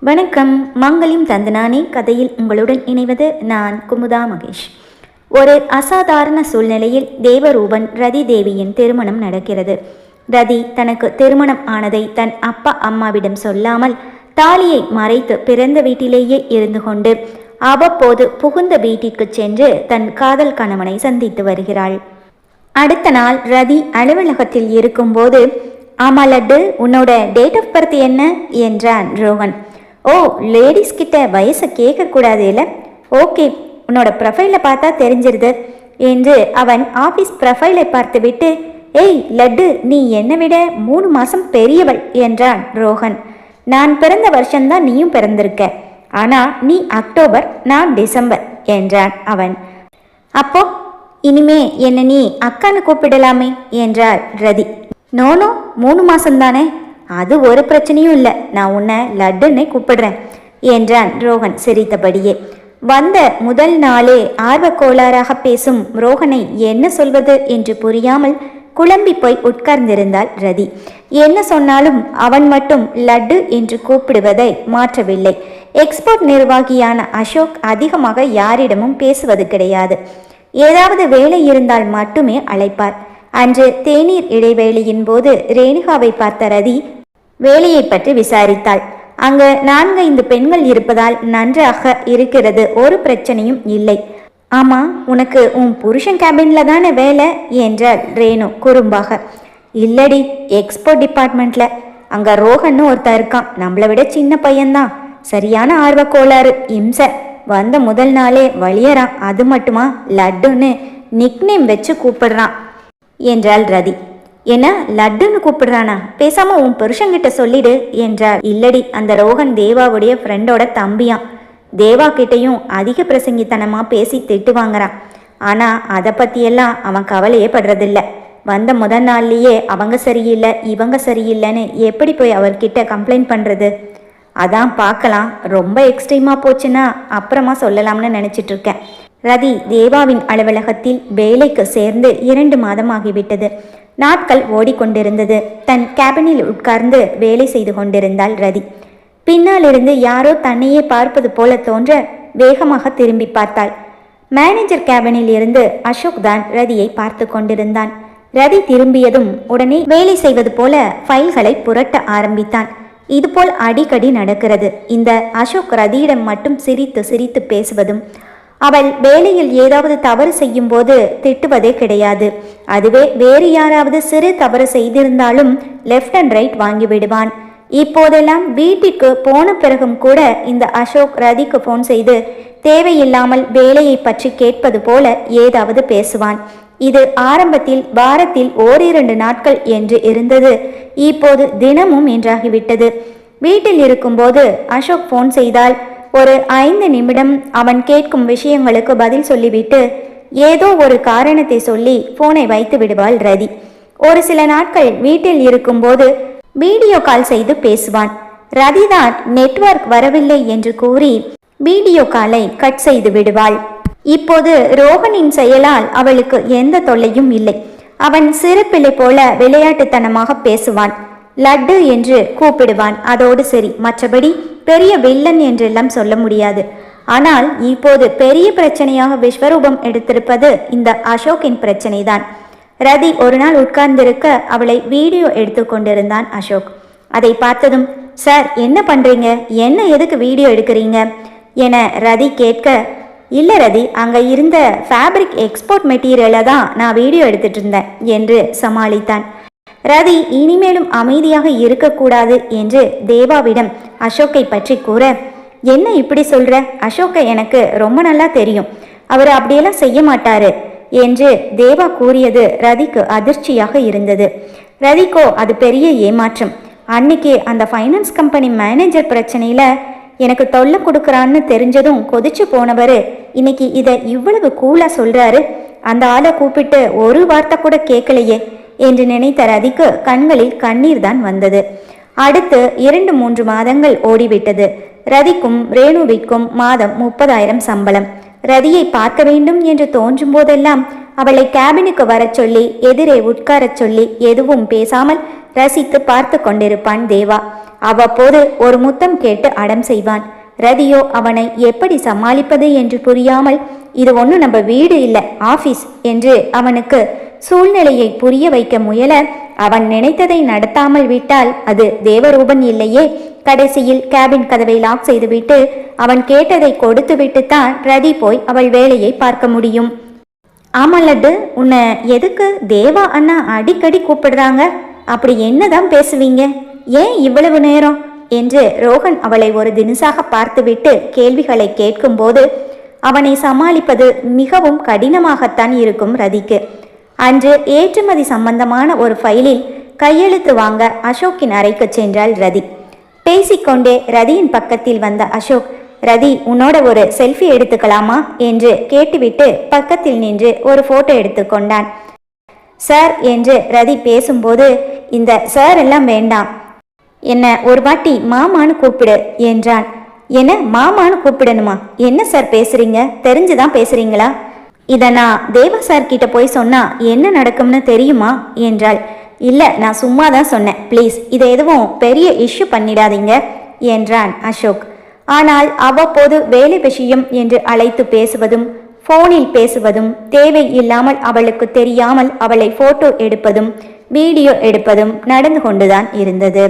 வணக்கம். மங்களிம் தந்தனானே கதையில் உங்களுடன் இணைவது நான் குமுதா மகேஷ். ஒரு அசாதாரண சூழ்நிலையில் தேவரூபன் ரதி தேவியின் திருமணம் நடக்கிறது. ரதி தனக்கு திருமணம் ஆனதை தன் அப்பா அம்மாவிடம் சொல்லாமல் தாலியை மறைத்து பிறந்த வீட்டிலேயே இருந்து கொண்டு அவ்வப்போது புகுந்த வீட்டிற்கு சென்று தன் காதல் கணவனை சந்தித்து வருகிறாள். அடுத்த நாள் ரதி அலுவலகத்தில் இருக்கும்போது ஆமா லட்டு உன்னோட டேட் ஆஃப் பர்த் என்ன? என்றான் ரோகன். ஓ லேடிஸ் கிட்ட வயசை கேட்கக்கூடாது இல்லை ஓகே உன்னோட ப்ரொஃபைலை பார்த்தா தெரிஞ்சிருது. என்று அவன் ஆஃபீஸ் ப்ரொஃபைலை பார்த்துவிட்டு ஏய் லட்டு நீ என்னை விட மூணு மாதம் பெரியவள் என்றான் ரோஹன். நான் பிறந்த வருஷம்தான் நீயும் பிறந்திருக்க. ஆனால் நீ அக்டோபர் நான் டிசம்பர் என்றான் அவன். அப்போ இனிமே என்னை நீ அக்கான்னு கூப்பிடலாமே என்றாள் ரதி. நோனோ மூணு மாசம்தானே? அது ஒரு பிரச்சனையும் இல்லை. நான் உன்னை லட்டுன்னு கூப்பிடுறேன் என்றான் ரோகன் சிரித்தபடியே. வந்த முதல் நாளே ஆர்வக்கோளாறாக பேசும் ரோகனை என்ன சொல்வது என்று புரியாமல் குழம்பி போய் உட்கார்ந்திருந்தாள் ரதி. என்ன சொன்னாலும் அவன் மட்டும் லட்டு என்று கூப்பிடுவதை மாற்றவில்லை. எக்ஸ்போர்ட் நிர்வாகியான அசோக் அதிகமாக யாரிடமும் பேசுவது கிடையாது. ஏதாவது வேலை இருந்தால் மட்டுமே அழைப்பார். அன்று தேநீர் இடைவேளையின் போது ரேணுகாவை பார்த்த ரதி வேலையை பற்றி விசாரித்தாள். அங்கு நான்கைந்து பெண்கள் இருப்பதால் நன்றாக இருக்கிறது ஒரு பிரச்சனையும் இல்லை. ஆமா உனக்கு உன் புருஷன் கேபின்ல தானே வேலை? என்றாள் ரேணு குறும்பாக. இல்லடி எக்ஸ்போர்ட் டிபார்ட்மெண்ட்ல அங்க ரோஹன் ஒருத்தன் இருக்கான். நம்மளை விட சின்ன பையன்தான். சரியான ஆர்வ கோளாறு இம்சை. வந்த முதல் நாளே வழியறான் அது மட்டுமா? லட்டுன்னு நிக்னேம் வச்சு கூப்பிடுறான் என்றாள் ரதி. என்ன லட்டுன்னு கூப்பிடுறானா? பேசாம உன் புருஷன்கிட்ட சொல்லிடு என்றாள் இல்லடி அந்த ரோகன் தேவாவுடைய ஃப்ரெண்டோட தம்பியான் தேவா கிட்டையும் அதிக பிரசங்கித்தனமா பேசி திட்டு வாங்குறான். ஆனா அதை பத்தியெல்லாம் அவன் கவலையே படுறதில்ல. வந்த முதல் நாள்லயே அவங்க சரியில்லை இவங்க சரியில்லைன்னு எப்படி போய் அவர்கிட்ட கம்ப்ளைண்ட் பண்றது? அதான் பார்க்கலாம். ரொம்ப எக்ஸ்ட்ரீமா போச்சுன்னா அப்புறமா சொல்லலாம்னு நினைச்சிட்டு இருக்கேன் ரதி தேவாவின் அலுவலகத்தில் வேலைக்கு சேர்ந்து இரண்டு மாதம் ஆகிவிட்டது. நாட்கள் ஓடிக்கொண்டிருந்தது. தன் கேபினில் உட்கார்ந்து வேலை செய்து கொண்டிருந்தாள் ரதி. பின்னாலிருந்து யாரோ தன்னையே பார்ப்பது போல தோன்ற வேகமாக திரும்பி பார்த்தாள். மேனேஜர் கேபினில் இருந்து அசோக் தான் ரதியை பார்த்து கொண்டிருந்தான். ரதி திரும்பியதும் உடனே வேலை செய்வது போல ஃபைல்களை புரட்ட ஆரம்பித்தான். இதுபோல் அடிக்கடி நடக்கிறது. இந்த அசோக் ரதியிடம் மட்டும் சிரித்து சிரித்து பேசுவதும் அவள் வேலையில் ஏதாவது தவறு செய்யும் போது திட்டுவதே கிடையாது. அதுவே வேறு யாராவது சிறு தவறு செய்திருந்தாலும் லெஃப்ட் அண்ட் ரைட் வாங்கிவிடுவான் இப்போதெல்லாம் வீட்டிற்கு போன பிறகும் கூட இந்த அசோக் ரதிக்கு ஃபோன் செய்து தேவையில்லாமல் வேலையை பற்றி கேட்பது போல ஏதாவது பேசுவான். இது ஆரம்பத்தில் வாரத்தில் ஓரிரண்டு நாட்கள் என்று இருந்தது. இப்போது தினமும் என்றாகிவிட்டது. வீட்டில் இருக்கும்போது அசோக் ஃபோன் செய்தால் ஒரு ஐந்து நிமிடம் அவன் கேட்கும் விஷயங்களுக்கு பதில் சொல்லிவிட்டு ஏதோ ஒரு காரணத்தை சொல்லி போனை வைத்து விடுவாள் ரதி. ஒரு சில நாட்கள் வீட்டில் இருக்கும்போது வீடியோ கால் செய்து பேசுவான். ரதிதான் நெட்வொர்க் வரவில்லை என்று கூறி வீடியோ காலை கட் செய்து விடுவாள். இப்போது ரோகனின் செயலால் அவளுக்கு எந்த தொல்லையும் இல்லை. அவன் சிறுப்பிள்ளை போல விளையாட்டுத்தனமாக பேசுவான். லட்டு என்று கூப்பிடுவான். அதோடு சரி மற்றபடி பெரிய வில்லன் என்றெல்லாம் சொல்ல முடியாது. ஆனால் இப்போது பெரிய பிரச்சனையாக விஸ்வரூபம் எடுத்திருப்பது இந்த அசோக்கின் பிரச்சனைதான். ரதி ஒரு நாள் உட்கார்ந்திருக்க அவளை வீடியோ எடுத்து கொண்டிருந்தான் அசோக். அதை பார்த்ததும் சார் என்ன பண்றீங்க? என்ன எதுக்கு வீடியோ எடுக்கிறீங்க? என ரதி கேட்க இல்லை ரதி அங்கே இருந்த ஃபேப்ரிக் எக்ஸ்போர்ட் மெட்டீரியலை தான் நான் வீடியோ எடுத்துட்டு இருந்தேன் என்று சமாளித்தான். ரதி இனிமேலும் அமைதியாக இருக்கக்கூடாது என்று தேவாவிடம் அசோக்கை பற்றி கூற என்ன இப்படி சொல்ற? அசோக்கை எனக்கு ரொம்ப நல்லா தெரியும். அவர் அப்படியெல்லாம் செய்ய மாட்டாரு என்று தேவா கூறியது ரதிக்கு அதிர்ச்சியாக இருந்தது. ரதிக்கோ அது பெரிய ஏமாற்றம். அன்னைக்கு அந்த ஃபைனான்ஸ் கம்பெனி மேனேஜர் பிரச்சனையில எனக்கு தொல்லை கொடுக்குறான்னு தெரிஞ்சதும் கொதிச்சு போனவர் இன்னைக்கு இதை இவ்வளவு கூலா சொல்றாரு? அந்த ஆளை கூப்பிட்டு ஒரு வார்த்தை கூட கேட்கலையே என்று நினைத்த ரதிக்கு கண்களில் கண்ணீர் தான் வந்தது. அடுத்து இரண்டு மூன்று மாதங்கள் ஓடிவிட்டது. ரதிக்கும் ரேணுவிற்கும் மாதம் முப்பதாயிரம் சம்பளம். ரதியை பார்க்க வேண்டும் என்று தோன்றும் போதெல்லாம் அவளை கேபினுக்கு வரச் சொல்லி எதிரே உட்காரச் சொல்லி எதுவும் பேசாமல் ரசித்து பார்த்து கொண்டிருப்பான் தேவா. அவ்வப்போது ஒரு முத்தம் கேட்டு அடம் செய்வான். ரதியோ அவனை எப்படி சமாளிப்பது என்று புரியாமல் இது ஒன்றும் நம்ம வீடு இல்லை ஆபீஸ் என்று அவனுக்கு சூழ்நிலையை புரிய வைக்க முயல அவன் நினைத்ததை நடத்தாமல் விட்டால் அது தேவரூபன் இல்லையே. கடைசியில் கேபின் கதவை லாக் செய்துவிட்டு அவன் கேட்டதை கொடுத்துவிட்டு தான் ரதி போய் அவள் வேலையை பார்க்க முடியும். ஆமல்லட்டு உன்னை எதுக்கு தேவா அண்ணா அடிக்கடி கூப்பிடுறாங்க? அப்படி என்னதான் பேசுவீங்க? ஏன் இவ்வளவு நேரம்? என்று ரோகன் அவளை ஒரு தினசாக பார்த்துவிட்டு கேள்விகளை கேட்கும்போது அவனை சமாளிப்பது மிகவும் கடினமாகத்தான் இருக்கும் ரதிக்கு. அன்று ஏற்றுமதி சம்பந்தமான ஒரு ஃபைலில் கையெழுத்து வாங்க அசோக்கின் அறைக்கு சென்றாள் ரதி. பேசிக்கொண்டே ரதியின் பக்கத்தில் வந்த அசோக் ரதி உன்னோட ஒரு செல்ஃபி எடுத்துக்கலாமா? என்று கேட்டுவிட்டு பக்கத்தில் நின்று ஒரு போட்டோ எடுத்துக்கொண்டான் சார் என்று ரதி பேசும்போது இந்த சார் எல்லாம் வேண்டாம். என்ன ஒரு வாட்டி மாமான்னு கூப்பிடு என்றான். என்ன மாமான்னு கூப்பிடணுமா? என்ன சார் பேசுறீங்க? தெரிஞ்சுதான் பேசுறீங்களா? இதை நான் தேவா சார் கிட்ட போய் சொன்னா என்ன நடக்கும்னு தெரியுமா? என்றாள். இல்லை நான் சும்மா தான் சொன்னேன். ப்ளீஸ் இதை எதுவும் பெரிய இஷ்யூ பண்ணிடாதீங்க என்றான் அசோக். ஆனால் அவ்வப்போது வேலை விஷயம் என்று அழைத்து பேசுவதும் போனில் பேசுவதும் தேவை இல்லாமல் அவளுக்கு தெரியாமல் அவளை போட்டோ எடுப்பதும் வீடியோ எடுப்பதும் நடந்து கொண்டுதான் இருந்தது.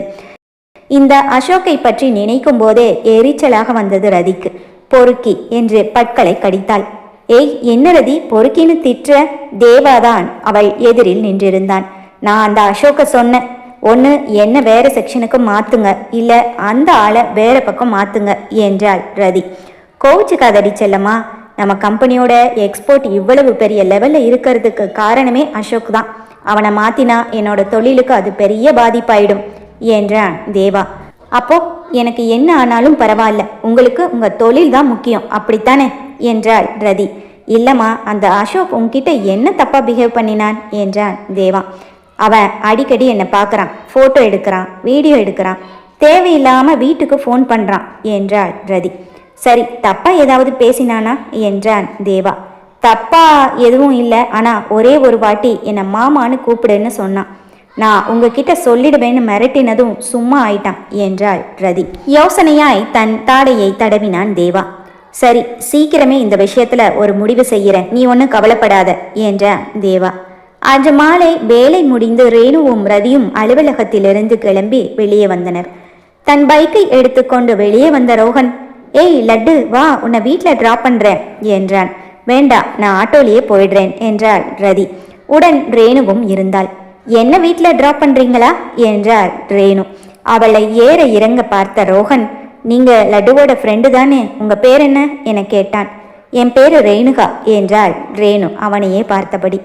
இந்த அசோக்கை பற்றி நினைக்கும் போதே எரிச்சலாக வந்தது ரதிக்கு. பொறுக்கி என்று பற்களை கடித்தாள். ஏய் என்ன ரதி? பொறுக்கின்னு திற்ற தேவாதான் அவள் எதிரில் நின்றிருந்தான். நான் அந்த அசோக்க சொன்னேன். ஒன்று என்ன வேற செக்ஷனுக்கு மாத்துங்க. இல்லை அந்த ஆளை வேற பக்கம் மாத்துங்க என்றாள் ரதி. கோவிச்சுக்காதடி செல்லம்மா. நம்ம கம்பெனியோட எக்ஸ்போர்ட் இவ்வளவு பெரிய லெவலில் இருக்கிறதுக்கு காரணமே அசோக் தான். அவனை மாத்தினா என்னோட தொழிலுக்கு அது பெரிய பாதிப்பாயிடும் என்றான் தேவா. அப்போ எனக்கு என்ன ஆனாலும் பரவாயில்ல. உங்களுக்கு உங்க தொழில் தான் முக்கியம். அப்படித்தானே? என்றாள் ரதி. இல்லம்மா அந்த அசோக் உன்கிட்ட என்ன தப்பா பிஹேவ் பண்ணினான்? என்றான் தேவா. அவன் அடிக்கடி என்னை பார்க்குறான் ஃபோட்டோ எடுக்கிறான் வீடியோ எடுக்கிறான் தேவையில்லாமல் வீட்டுக்கு ஃபோன் பண்ணுறான் என்றாள் ரதி. சரி தப்பா ஏதாவது பேசினானா? என்றான் தேவா. தப்பா எதுவும் இல்லை ஆனால் ஒரே ஒரு வாட்டி என்னை மாமான்னு கூப்பிடுன்னு சொன்னான். நான் உங்ககிட்ட சொல்லிடுவேன்னு மிரட்டினதும் சும்மா ஆயிட்டான் என்றாள் ரதி. யோசனையாய் தன் தாடையை தடவினான் தேவா. சரி சீக்கிரமே இந்த விஷயத்துல ஒரு முடிவு செய்கிறேன். நீ ஒன்றும் கவலைப்படாத என்றான் தேவா. அன்று மாலை வேலை முடிந்து ரேணுவும் ரதியும் அலுவலகத்திலிருந்து கிளம்பி வெளியே வந்தனர். தன் பைக்கை எடுத்துக்கொண்டு வெளியே வந்த ரோகன் ஏய் லட்டு வா உன்னை வீட்டில் ட்ராப் பண்ணுறேன் என்றான். வேண்டாம் நான் ஆட்டோலேயே போயிடுறேன் என்றாள் ரதி. உடன் ரேணுவும் இருந்தாள். என்ன வீட்டில் ட்ராப் பண்ணுறீங்களா என்றாள் ரேணு. அவளை ஏற இறங்க பார்த்த ரோகன் நீங்கள் லட்டுவோட ஃப்ரெண்டு தானே? உங்கள் பேர் என்ன? என கேட்டான். என் பேர் ரேணுகா என்றாள் ரேணு அவனையே பார்த்தபடி.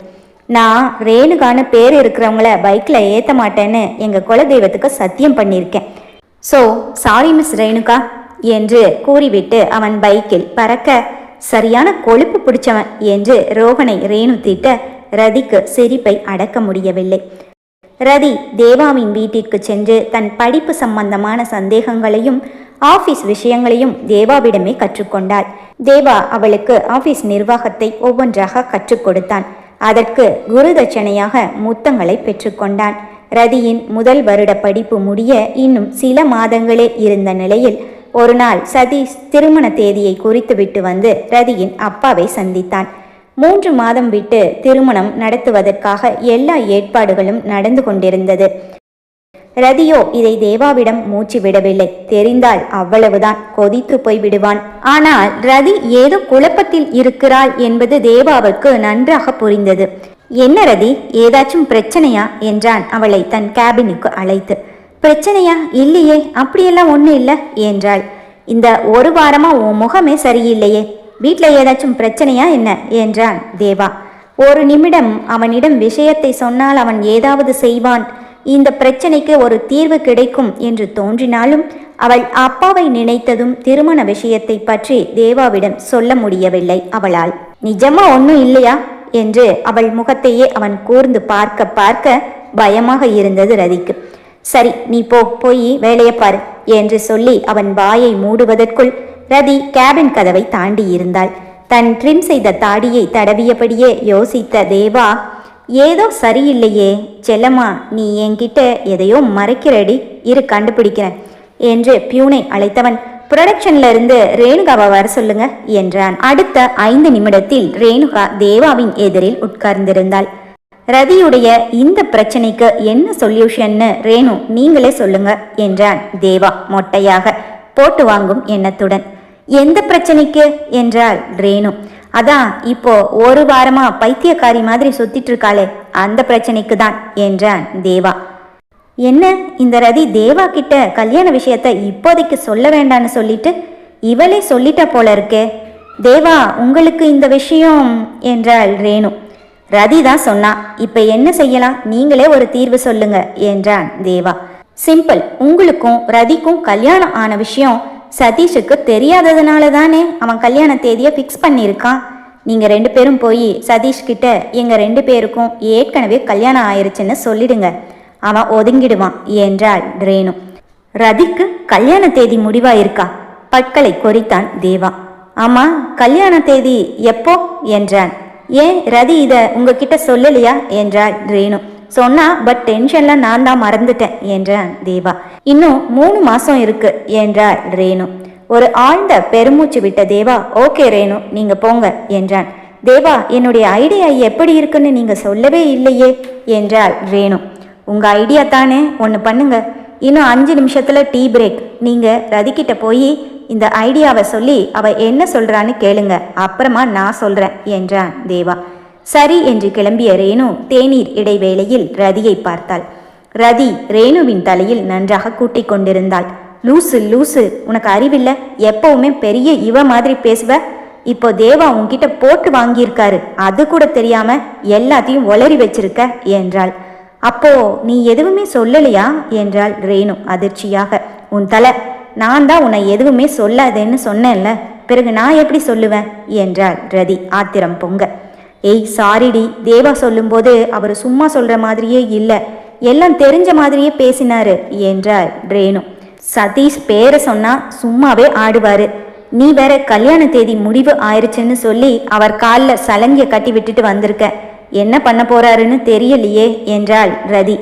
நான் ரேணுகான்னு பேர் இருக்கிறவங்கள பைக்கில் ஏற்ற மாட்டேன்னு எங்கள் குலதெய்வத்துக்கு சத்தியம் பண்ணியிருக்கேன் ஸோ சாரி மிஸ் ரேணுகா என்று கூறிவிட்டு அவன் பைக்கில் பறக்க சரியான கொழுப்பு பிடிச்சவன் என்று ரோகனை ரேணு தீட்ட ரதிக்கு சிரிப்பை அடக்க முடியவில்லை. ரதி தேவாவின் வீட்டிற்கு சென்று தன் படிப்பு சம்பந்தமான சந்தேகங்களையும் ஆபீஸ் விஷயங்களையும் தேவாவிடமே கற்றுக்கொண்டாள். தேவா அவளுக்கு ஆபீஸ் நிர்வாகத்தை ஒவ்வொன்றாக கற்றுக் கொடுத்தான். அதற்கு குருதட்சணையாக முத்தங்களை பெற்றுக்கொண்டான் ரதியின் முதல் வருட படிப்பு முடிய இன்னும் சில மாதங்களே இருந்த நிலையில் ஒரு நாள் சதீஷ் திருமண தேதியை குறித்துவிட்டு வந்து ரதியின் அப்பாவை சந்தித்தான். மூன்று மாதம் விட்டு திருமணம் நடத்துவதற்காக எல்லா ஏற்பாடுகளும் நடந்து கொண்டிருந்தது. ரதியோ இதை தேவாவிடம் மூச்சு விடவில்லை. தெரிந்தால் அவ்வளவுதான் கொதித்து போய் விடுவான் ஆனால் ரதி ஏதோ குழப்பத்தில் இருக்கிறாள் என்பது தேவாவுக்கு நன்றாக புரிந்தது. என்ன ரதி ஏதாச்சும் பிரச்சனையா? என்றான் அவளை தன் கேபினுக்கு அழைத்து. பிரச்சனையா? இல்லையே அப்படியெல்லாம் ஒன்றும் இல்லை என்றாள். இந்த ஒரு வாரமா உன் முகமே சரியில்லையே வீட்டில் ஏதாச்சும் பிரச்சனையா என்ன? என்றான் தேவா. ஒரு நிமிடம் அவனிடம் விஷயத்தை சொன்னால் அவன் ஏதாவது செய்வான். இந்த பிரச்சனைக்கு ஒரு தீர்வு கிடைக்கும் என்று தோன்றினாலும் அவள் அப்பாவை நினைத்ததும் திருமண விஷயத்தை பற்றி தேவாவிடம் சொல்ல முடியவில்லை. அவளால் நிஜமா ஒன்றும் இல்லையா? என்று அவள் முகத்தையே அவன் கூர்ந்து பார்க்க பார்க்க பயமாக இருந்தது ரதிக்கு. சரி நீ போ போய் வேலையை பாரு என்று சொல்லி அவன் வாயை மூடுவதற்குள் ரதி கேபின் கதவை தாண்டி இருந்தாள் தன் ட்ரிம் செய்த தாடியை தடவியபடியே யோசித்த தேவா ஏதோ சரியில்லையே செல்லம்மா நீ என்கிட்ட எதையோ மறைக்கிறடி இரு கண்டுபிடிக்கிறேன் என்று பியூனை அழைத்தவன். புரொடக்ஷன்ல இருந்து ரேணுகாவை வர சொல்லுங்க என்றான். அடுத்த ஐந்து நிமிடத்தில் ரேணுகா தேவாவின் எதிரில் உட்கார்ந்திருந்தாள். ரதியுடைய இந்த பிரச்சனைக்கு என்ன சொல்யூஷன்னு ரேணு நீங்களே சொல்லுங்க என்றான் தேவா மொட்டையாக. போட்டு வாங்கும் எண்ணத்துடன். எந்த பிரச்சனைக்கு? என்றாள் ரேணு. அதான் இப்போ ஒரு வாரமா பைத்தியக்காரி மாதிரி சுத்திட்டு இருக்காளே அந்த பிரச்சனைக்கு தான் என்றான் தேவா. என்ன இந்த ரதி தேவா கிட்ட கல்யாண விஷயத்த இப்போதைக்கு சொல்ல வேண்டான்னு சொல்லிட்டு இவளே சொல்லிட்டா போல இருக்கே. தேவா உங்களுக்கு இந்த விஷயம் என்றாள் ரேணு. ரதி தான் சொன்னா இப்ப என்ன செய்யலாம்? நீங்களே ஒரு தீர்வு சொல்லுங்க என்றான் தேவா. சிம்பிள் உங்களுக்கும் ரதிக்கும் கல்யாணம் ஆன விஷயம் சதீஷுக்கு தெரியாததுனால தானே அவன் கல்யாண தேதியை ஃபிக்ஸ் பண்ணியிருக்கான். நீங்கள் ரெண்டு பேரும் போய் சதீஷ் எங்கள் ரெண்டு பேருக்கும் ஏற்கனவே கல்யாணம் ஆயிருச்சுன்னு சொல்லிடுங்க. அவன் ஒதுங்கிடுவான் என்றாள் ரேணு. ரதிக்கு கல்யாண தேதி முடிவாயிருக்கா? பற்களை கொறித்தான் தேவா. ஆமா கல்யாண தேதி எப்போ? என்றான். ஏன் ரதி இத உங்ககிட்ட சொல்லலையா? என்றாள் ரேணு. சொன்னா பட் டென்ஷன்ல நான் தான் மறந்துட்டேன் என்றான் தேவா. இன்னும் மூணு மாசம் இருக்கு என்றாள் ரேணு. ஒரு ஆழ்ந்த பெருமூச்சு விட்ட தேவா ஓகே ரேணு நீங்க போங்க என்றான். தேவா என்னுடைய ஐடியா எப்படி இருக்குன்னு நீங்க சொல்லவே இல்லையே என்றாள் ரேணு. உங்க ஐடியா தானே ஒன்று பண்ணுங்க. இன்னும் அஞ்சு நிமிஷத்துல டீ பிரேக். நீங்க ரதிக்கிட்ட போய் இந்த ஐடியாவை சொல்லி அவ என்ன சொல்றான்னு கேளுங்க. அப்புறமா நான் சொல்றேன் என்றான் தேவா. சரி என்று கிளம்பிய ரேணு தேநீர் இடைவேளையில் ரதியை பார்த்தாள். ரதி ரேணுவின் தலையில் நன்றாக கூட்டிக் கொண்டிருந்தாள். லூசு லூசு உனக்கு அறிவில்ல? எப்பவுமே பெரிய இவ மாதிரி பேசுவ? இப்போ தேவா உன்கிட்ட போட்டு வாங்கியிருக்காரு. அது கூட தெரியாம எல்லாத்தையும் ஒளறி வச்சிருக்க என்றாள். அப்போ நீ எதுவுமே சொல்லலையா? என்றாள் ரேணு அதிர்ச்சியாக. உன் தலை நான் தான் உன்னை எதுவுமே சொல்லாதேன்னு சொன்னேன்ல. பிறகு நான் எப்படி சொல்லுவேன்? என்றாள் ரதி ஆத்திரம் பொங்க. ஏய் சாரிடி. தேவா சொல்லும்போது அவர் சும்மா சொல்ற மாதிரியே இல்லை. எல்லாம் தெரிஞ்ச மாதிரியே பேசினாரு என்றாள் ரேணு. சதீஷ் பேரை சொன்னா சும்மாவே ஆடுவாரு. நீ வேற கல்யாண தேதி முடிவு ஆயிருச்சுன்னு சொல்லி அவர் காலில் சலங்கிய கட்டி விட்டுட்டு வந்திருக்க. என்ன பண்ண போறாருன்னு தெரியலையே என்றாள் ரதி.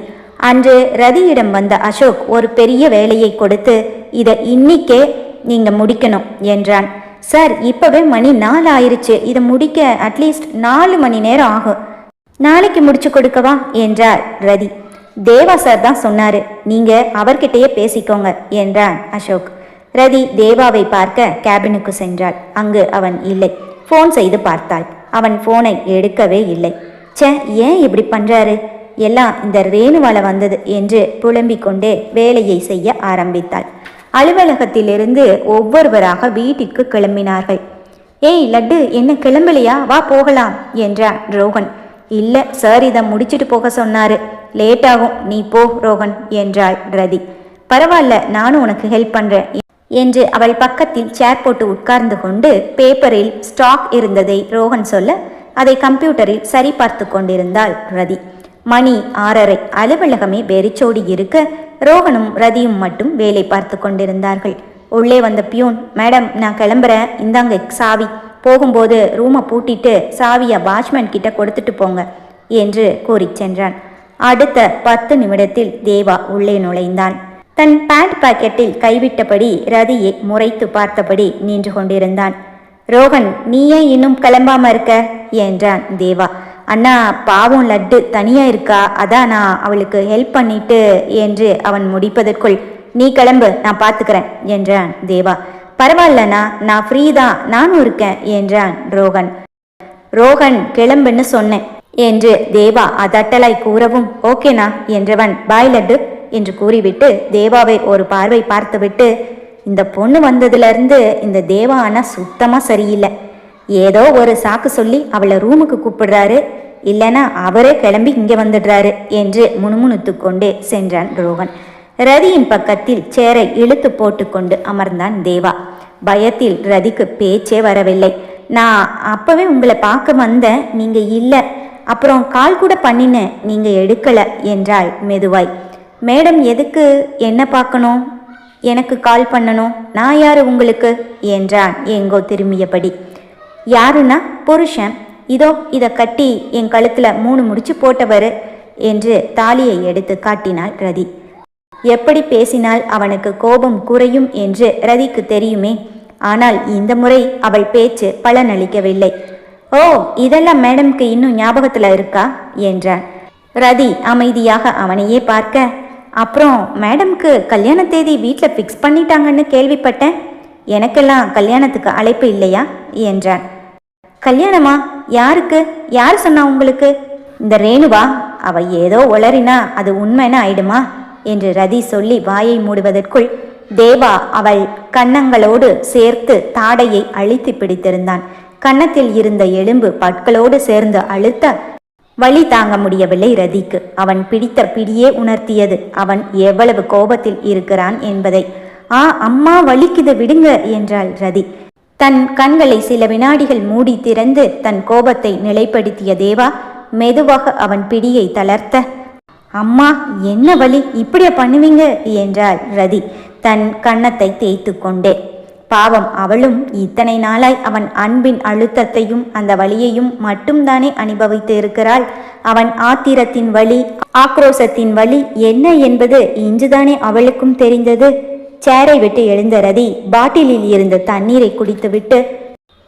அன்று ரதியிடம் வந்த அசோக் ஒரு பெரிய வேலையை கொடுத்து இதை இன்னிக்கே நீங்க முடிக்கணும் என்றான். சார் இப்போவே மணி நாலு ஆயிருச்சு இதை முடிக்க அட்லீஸ்ட் நாலு மணி நேரம் ஆகும். நாளைக்கு முடிச்சு கொடுக்கவா? என்றார் ரதி. தேவா சார் தான் சொன்னாரு. நீங்க அவர்கிட்டயே பேசிக்கோங்க என்றான் அசோக். ரதி தேவாவை பார்க்க கேபினுக்கு சென்றாள். அங்கு அவன் இல்லை. ஃபோன் செய்து பார்த்தாள். அவன் ஃபோனை எடுக்கவே இல்லை. ச்சே ஏன் இப்படி பண்றாரு? எல்லாம் இந்த ரேணுவால வந்தது என்று புலம்பிக் கொண்டே வேலையை செய்ய ஆரம்பித்தாள். அலுவலகத்திலிருந்து ஒவ்வொருவராக வீட்டிற்கு கிளம்பினார்கள். ஏய் லட்டு என்ன கிளம்பலையா? வா போகலாம் என்றான் ரோகன். இல்ல சார் இதை முடிச்சிட்டு போக சொன்னாரு. லேட் ஆகும். நீ போ ரோகன் என்றாள் ரதி. பரவாயில்ல நானும் உனக்கு ஹெல்ப் பண்றேன் என்று அவள் பக்கத்தில் சேர் போட்டு உட்கார்ந்து கொண்டு பேப்பரில் ஸ்டாக் இருந்ததை ரோகன் சொல்ல அதை கம்ப்யூட்டரில் சரி பார்த்து கொண்டிருந்தாள் ரதி. மணி ஆறரை. அலுவலகமே வெறிச்சோடி இருக்க ரோகனும் ரதியும் மட்டும் வேலை பார்த்து கொண்டிருந்தார்கள். உள்ளே வந்த பியூன் மேடம் நான் கிளம்புறேன். இந்தாங்க சாவி. போகும்போது ரூமை பூட்டிட்டு சாவியை வாட்ச்மேன் கிட்ட கொடுத்துட்டு போங்க என்று கூறிச் சென்றான். அடுத்த பத்து நிமிடத்தில் தேவா உள்ளே நுழைந்தான். தன் பேண்ட் பாக்கெட்டில் கைவிட்டபடி ரதியை முறைத்து பார்த்தபடி நின்று கொண்டிருந்தான். ரோகன் நீ ஏன் இன்னும் கிளம்பாம இருக்க என்றான் தேவா. அண்ணா பாவம் லட்டு தனியா இருக்கா? அதான் நான் அவளுக்கு ஹெல்ப் பண்ணிட்டு என்று அவன் முடிப்பதற்குள் நீ கிளம்பு நான் பார்த்துக்கிறேன் என்றான் தேவா. பரவாயில்லண்ணா நான் ஃப்ரீ தான் நானும் இருக்கேன் என்றான் ரோகன். ரோகன் கிளம்புன்னு சொன்னேன் என்று தேவா அதட்டலாய் கூறவும் ஓகேண்ணா என்றவன் பாய் லட்டு என்று கூறிவிட்டு தேவாவை ஒரு பார்வை பார்த்துவிட்டு இந்த பொண்ணு வந்ததுலேருந்து இந்த தேவா அண்ணா சுத்தமாக சரியில்லை. ஏதோ ஒரு சாக்கு சொல்லி அவளை ரூமுக்கு கூப்பிடுறாரு இல்லைன்னா அவரே கிளம்பி இங்கே வந்துடுறாரு என்று முணுமுணுத்து கொண்டே சென்றான் ரோகன். ரதியின் பக்கத்தில் சேரை இழுத்து போட்டுக்கொண்டு அமர்ந்தான் தேவா. பயத்தில் ரதிக்கு பேச்சே வரவில்லை. நான் அப்பவே உங்களை பார்க்க வந்தேன். நீங்க இல்லை. அப்புறம் கால் கூட பண்ணினேன். நீங்க எடுக்கல என்றாள் மெதுவாய். மேடம் எதுக்கு? என்ன பார்க்கணும்? எனக்கு கால் பண்ணணும். நான் யாரு உங்களுக்கு? என்றான் எங்கோ திரும்பியபடி. யாருன்னா? புருஷன். இதோ இதை கட்டி என் கழுத்தில் மூணு முடிச்சு போட்டவர் என்று தாலியை எடுத்து காட்டினாள் ரதி. எப்படி பேசினால் அவனுக்கு கோபம் குறையும் என்று ரதிக்கு தெரியுமே. ஆனால் இந்த முறை அவள் பேச்சு பலனளிக்கவில்லை. ஓ இதெல்லாம் மேடம்க்கு இன்னும் ஞாபகத்தில் இருக்கா? என்றான் ரதி அமைதியாக அவனையே பார்க்க அப்புறம் மேடம்க்கு கல்யாண தேதி வீட்டில் ஃபிக்ஸ் பண்ணிட்டாங்கன்னு கேள்விப்பட்டேன். எனக்கெல்லாம் கல்யாணத்துக்கு அழைப்பு இல்லையா? என்றான். கல்யாணமா? யாருக்கு? யார் சொன்னா உங்களுக்கு? இந்த ரேணுவா அவ ஏதோ உளறினா அது உண்மைன்னு ஆயிடுமா? என்று ரதி சொல்லி வாயை மூடுவதற்குள் தேவா அவள் கன்னங்களோடு சேர்த்து தாடையை அழித்து பிடித்திருந்தான். கன்னத்தில் இருந்த எலும்பு பற்களோடு சேர்ந்து அழுத்த வழி தாங்க முடியவில்லை ரதிக்கு. அவன் பிடித்த பிடியே உணர்த்தியது. அவன் எவ்வளவு கோபத்தில் இருக்கிறான் என்பதை. ஆ அம்மா வலிக்குது விடுங்க என்றாள் ரதி. தன் கண்களை சில வினாடிகள் மூடி திறந்து தன் கோபத்தை நிலைப்படுத்திய தேவா மெதுவாக அவன் பிடியை தளர்த்த அம்மா என்ன வலி? இப்படியா பண்ணுவீங்க? என்றாள் ரதி தன் கன்னத்தை தேய்த்து கொண்டே. பாவம் அவளும் இத்தனை நாளாய் அவன் அன்பின் அழுத்தத்தையும் அந்த வழியையும் மட்டும்தானே அனுபவித்து இருக்கிறாள். அவன் ஆத்திரத்தின் வழி ஆக்ரோசத்தின் வலி என்ன என்பது இன்றுதானே அவளுக்கும் தெரிந்தது. சேரை விட்டு எழுந்த ரதி பாட்டிலில் இருந்த தண்ணீரை குடித்துவிட்டு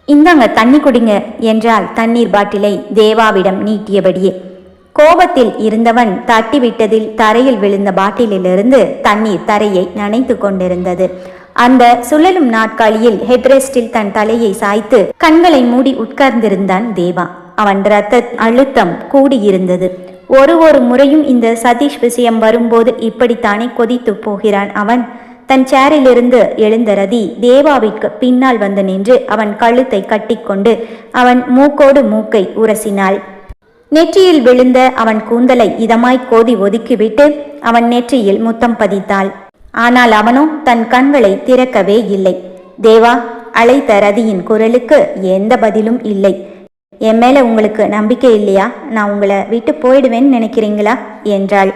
இந்தாங்க தண்ணி குடிங்க என்றால் தண்ணீர் பாட்டிலை தேவாவிடம் நீட்டியபடியே. கோபத்தில் இருந்தவன் தட்டிவிட்டதில் தரையில் விழுந்த பாட்டிலிலிருந்து தண்ணீர் தரையை நனைத்து கொண்டிருந்தது. அந்த சுழலும் நாட்காலியில் ஹெட்ரெஸ்டில் தன் தலையை சாய்த்து கண்களை மூடி உட்கார்ந்திருந்தான் தேவா. அவன் ரத்த அழுத்தம் கூடியிருந்தது. ஒரு ஒரு முறையும் இந்த சதீஷ் விஷயம் வரும்போது இப்படித்தானே கொதித்து போகிறான் அவன். தன் சேரிலிருந்து எழுந்த ரதி தேவாவிற்கு பின்னால் வந்து நின்று அவன் கழுத்தை கட்டிக்கொண்டு அவன் மூக்கோடு மூக்கை உரசினாள். நெற்றியில் விழுந்த அவன் கூந்தலை இதமாய் கோதி ஒதுக்கிவிட்டு அவன் நெற்றியில் முத்தம் பதித்தாள். ஆனால் அவனோ தன் கண்களை திறக்கவே இல்லை. தேவா அழைத்த ரதியின் குரலுக்கு எந்த பதிலும் இல்லை. என் மேல உங்களுக்கு நம்பிக்கை இல்லையா? நான் உங்களை விட்டு போயிடுவேன்னு நினைக்கிறீங்களா? என்றாள்.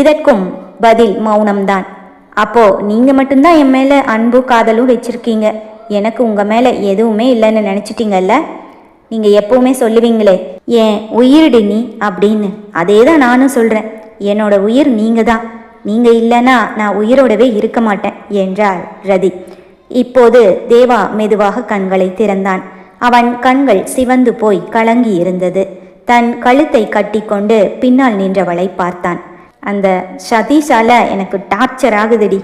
இதற்கும் பதில் மௌனம்தான். அப்போ நீங்க மட்டும்தான் என் மேல அன்பு காதலும் வச்சிருக்கீங்க. எனக்கு உங்க மேல எதுவுமே இல்லைன்னு நினைச்சிட்டீங்கல்ல? நீங்க எப்பவுமே சொல்லுவீங்களே ஏன் உயிரிடு நீ? அப்படின்னு. அதே தான் நானும் சொல்றேன். என்னோட உயிர் நீங்க தான் நீங்க இல்லைன்னா நான் உயிரோடவே இருக்க மாட்டேன் என்றாள் ரதி. இப்போது தேவா மெதுவாக கண்களை திறந்தான். அவன் கண்கள் சிவந்து போய் கலங்கி இருந்தது தன் கழுத்தை கட்டிக்கொண்டு பின்னால் நின்றவளை பார்த்தான். அந்த சதீஷால எனக்கு டார்ச்சர் ஆகுதுடி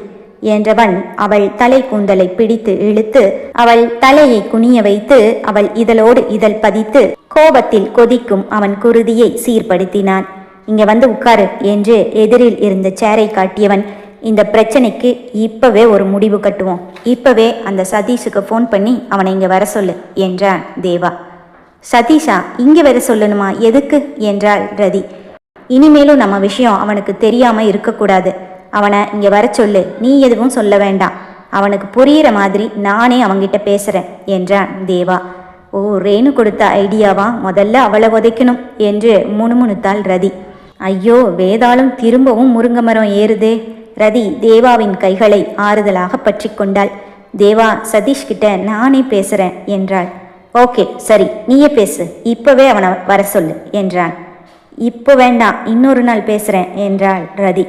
என்றவன் அவள் தலை கூந்தலை பிடித்து இழுத்து அவள் தலையை குனிய வைத்து அவள் இதழோடு இதழ் பதித்து கோபத்தில் கொதிக்கும் அவன் குருதியை சீர்படுத்தினான். இங்க வந்து உட்காரு என்று எதிரில் இருந்த சேரை காட்டியவன் இந்த பிரச்சனைக்கு இப்பவே ஒரு முடிவு கட்டுவோம். இப்பவே அந்த சதீஷுக்கு ஃபோன் பண்ணி அவனை இங்க வர சொல்லு என்றான் தேவா. சதீஷா இங்க வர சொல்லணுமா? எதுக்கு? என்றாள் ரதி. இனிமேலும் நம்ம விஷயம் அவனுக்கு தெரியாமல் இருக்கக்கூடாது. அவனை இங்கே வர சொல்லு நீ எதுவும் சொல்ல வேண்டாம். அவனுக்கு புரியிற மாதிரி நானே அவங்கிட்ட பேசுகிறேன் என்றான் தேவா. ஓ ரேணு கொடுத்த ஐடியாவா? முதல்ல அவளை உதைக்கணும் என்று முணுமுணுத்தாள் ரதி. ஐயோ வேதாளும் திரும்பவும் முருங்க மரம் ஏறுதே. ரதி தேவாவின் கைகளை ஆறுதலாக பற்றி கொண்டாள். தேவா சதீஷ் கிட்ட நானே பேசுறேன் என்றாள். ஓகே சரி நீயே பேசு இப்பவே அவனை வர சொல்லு என்றான். இப்போ வேண்டாம் இன்னொரு நாள் பேசுகிறேன் என்றாள் ரதி.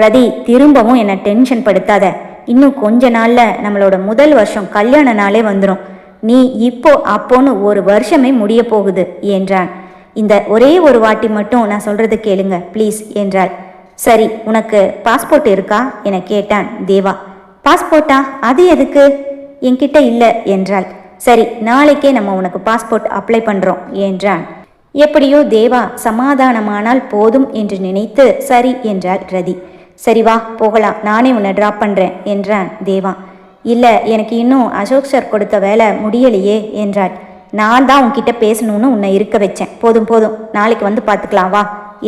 ரதி திரும்பவும் என்னை டென்ஷன் படுத்தாத. இன்னும் கொஞ்ச நாளில் நம்மளோட முதல் வருஷம் கல்யாண நாளே வந்துடும் நீ இப்போ அப்போன்னு ஒரு வருஷமே முடிய போகுது என்றான். இந்த ஒரே ஒரு வாட்டி மட்டும் நான் சொல்கிறது கேளுங்க ப்ளீஸ் என்றாள். சரி உனக்கு பாஸ்போர்ட் இருக்கா? என கேட்டான் தேவா. பாஸ்போர்ட்டா அது எதுக்கு? என்கிட்ட இல்லை என்றாள். சரி நாளைக்கே நம்ம உனக்கு பாஸ்போர்ட் அப்ளை பண்ணுறோம் என்றான். எப்படியோ தேவா சமாதானமானால் போதும் என்று நினைத்து சரி என்றாள் ரதி. சரி வா போகலாம் நானே உன்னை ட்ராப் பண்ணுறேன் என்றான் தேவா. இல்லை எனக்கு இன்னும் அசோக் சார் கொடுத்த வேலை முடியலையே என்றாள். நான் தான் உன்கிட்ட பேசணும்னு உன்னை இருக்க வச்சேன். போதும் போதும் நாளைக்கு வந்து பார்த்துக்கலாம் வா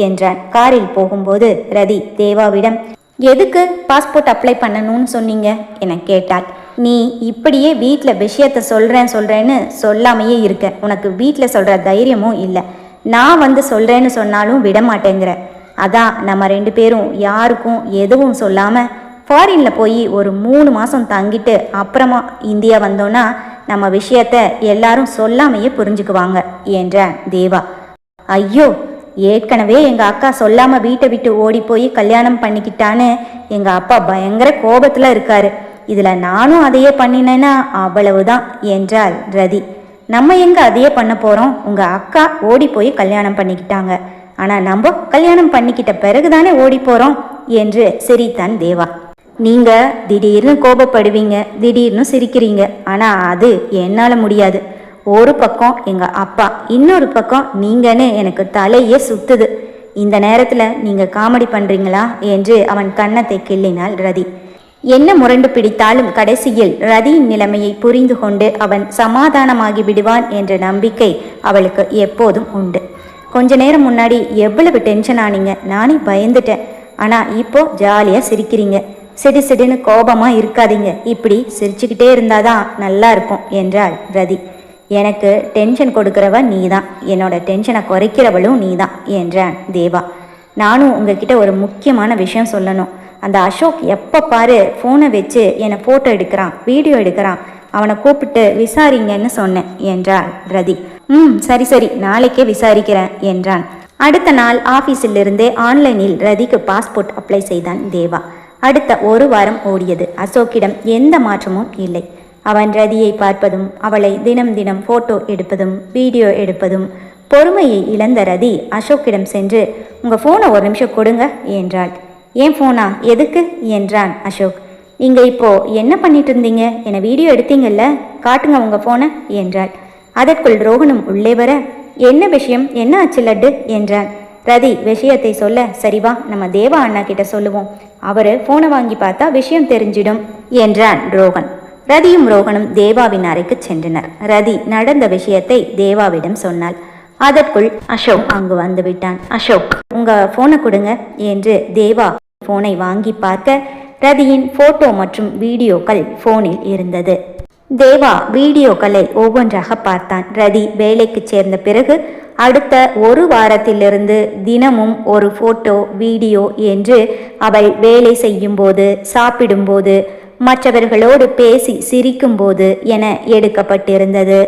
என்றான். காரில் போகும்போது ரதி தேவாவிடம் எதுக்கு பாஸ்போர்ட் அப்ளை பண்ணணும்னு சொன்னீங்க? என கேட்டாள். நீ இப்படியே வீட்டில் விஷயத்த சொல்கிறேன் சொல்கிறேன்னு சொல்லாமையே இருக்க. உனக்கு வீட்டில் சொல்கிற தைரியமும் இல்லை. நான் வந்து சொல்கிறேன்னு சொன்னாலும் விடமாட்டேங்கிற. அதான் நம்ம ரெண்டு பேரும் யாருக்கும் எதுவும் சொல்லாமல் ஃபாரினில் போய் ஒரு மூணு மாதம் தங்கிட்டு அப்புறமா இந்தியா வந்தோன்னா நம்ம விஷயத்த எல்லாரும் சொல்லாமையே புரிஞ்சுக்குவாங்க என்றான் தேவா. ஐயோ ஏற்கனவே எங்கள் அக்கா சொல்லாமல் வீட்டை விட்டு ஓடி போய் கல்யாணம் பண்ணிக்கிட்டான்னு எங்கள் அப்பா பயங்கர கோபத்தில் இருக்காரு. இதில் நானும் அதையே பண்ணினேன்னா அவ்வளவுதான் என்றாள் ரதி. நம்ம எங்கே அதையே பண்ண போகிறோம் உங்கள் அக்கா ஓடி போய் கல்யாணம் பண்ணிக்கிட்டாங்க. ஆனால் நம்ம கல்யாணம் பண்ணிக்கிட்ட பிறகுதானே ஓடி போகிறோம் என்று சிரித்தான் தேவா. நீங்கள் திடீர்னு கோபப்படுவீங்க திடீர்னு சிரிக்கிறீங்க. ஆனால் அது என்னால் முடியாது. ஒரு பக்கம் எங்கள் அப்பா இன்னொரு பக்கம் நீங்கன்னு எனக்கு தலையே சுத்துது. இந்த நேரத்தில் நீங்கள் காமெடி பண்ணுறீங்களா என்று அவன் கன்னத்தை கிள்ளினாள் ரதி. என்ன முரண்டு பிடித்தாலும் கடைசியில் ரதியின் நிலைமையை புரிந்து கொண்டு அவன் சமாதானமாகி விடுவான் என்ற நம்பிக்கை அவளுக்கு எப்போதும் உண்டு. கொஞ்ச நேரம் முன்னாடி எவ்வளவு டென்ஷன் ஆனீங்க? நானே பயந்துட்டேன். ஆனால் இப்போ ஜாலியாக சிரிக்கிறீங்க. சிடு சிடுன்னு கோபமாக இருக்காதீங்க. இப்படி சிரிச்சுக்கிட்டே இருந்தாதான் நல்லா இருக்கும் என்றாள் ரதி. எனக்கு டென்ஷன் கொடுக்குறவன் நீ தான் என்னோட டென்ஷனை குறைக்கிறவளும் நீ தான் என்றான் தேவா. நானும் உங்ககிட்ட ஒரு முக்கியமான விஷயம் சொல்லணும். அந்த அசோக் எப்போ பாரு ஃபோனை வச்சு என்னை ஃபோட்டோ எடுக்கிறான் வீடியோ எடுக்கிறான். அவனை கூப்பிட்டு விசாரிங்கன்னு சொன்னேன் என்றாள் ரதி. ம் சரி சரி நாளைக்கே விசாரிக்கிறேன் என்றான். அடுத்த நாள் ஆஃபீஸிலிருந்தே ஆன்லைனில் ரதிக்கு பாஸ்போர்ட் அப்ளை செய்தான் தேவா. அடுத்த ஒரு வாரம் ஓடியது. அசோக்கிடம் எந்த மாற்றமும் இல்லை. அவன் ரதியை பார்ப்பதும் அவளை தினம் தினம் ஃபோட்டோ எடுப்பதும் வீடியோ எடுப்பதும் பொறுமையை இழந்த ரதி அசோக்கிடம் சென்று உங்கள் ஃபோனை ஒரு நிமிஷம் கொடுங்க என்றாள். ஏன் ஃபோனா எதுக்கு? என்றான் அசோக். நீங்கள் இப்போ என்ன பண்ணிட்டு இருந்தீங்க? என்னை வீடியோ எடுத்தீங்கல்ல? காட்டுங்க உங்கள் ஃபோனை என்றாள். அதற்குள் ரோகனும் உள்ளே வர என்ன விஷயம்? என்ன ஆச்சு லட்டு? என்றான். ரதி விஷயத்தை சொல்ல சரிவா நம்ம தேவா அண்ணா கிட்ட சொல்லுவோம். அவரு ஃபோனை வாங்கி பார்த்தா விஷயம் தெரிஞ்சிடும் என்றான் ரோகன். ரதியும் ரோகனும் தேவாவின் அறைக்கு சென்றனர். ரதி நடந்த விஷயத்தை தேவாவிடம் சொன்னாள். அதற்குள் அசோக் அங்கு வந்து விட்டான். அசோக் உங்க போனை கொடுங்க என்று தேவா போனை வாங்கி பார்க்க ரதியின் போட்டோ மற்றும் வீடியோக்கள் போனில் இருந்தது. தேவா வீடியோக்களை ஒவ்வொன்றாக பார்த்தான். ரதி வேலைக்கு சேர்ந்த பிறகு அடுத்த ஒரு வாரத்திலிருந்து தினமும் ஒரு போட்டோ வீடியோ என்று அவள் வேலை செய்யும்போது சாப்பிடும்போது மற்றவர்களோடு பேசி சிரிக்கும்போது என எடுக்கப்பட்டிருந்தது.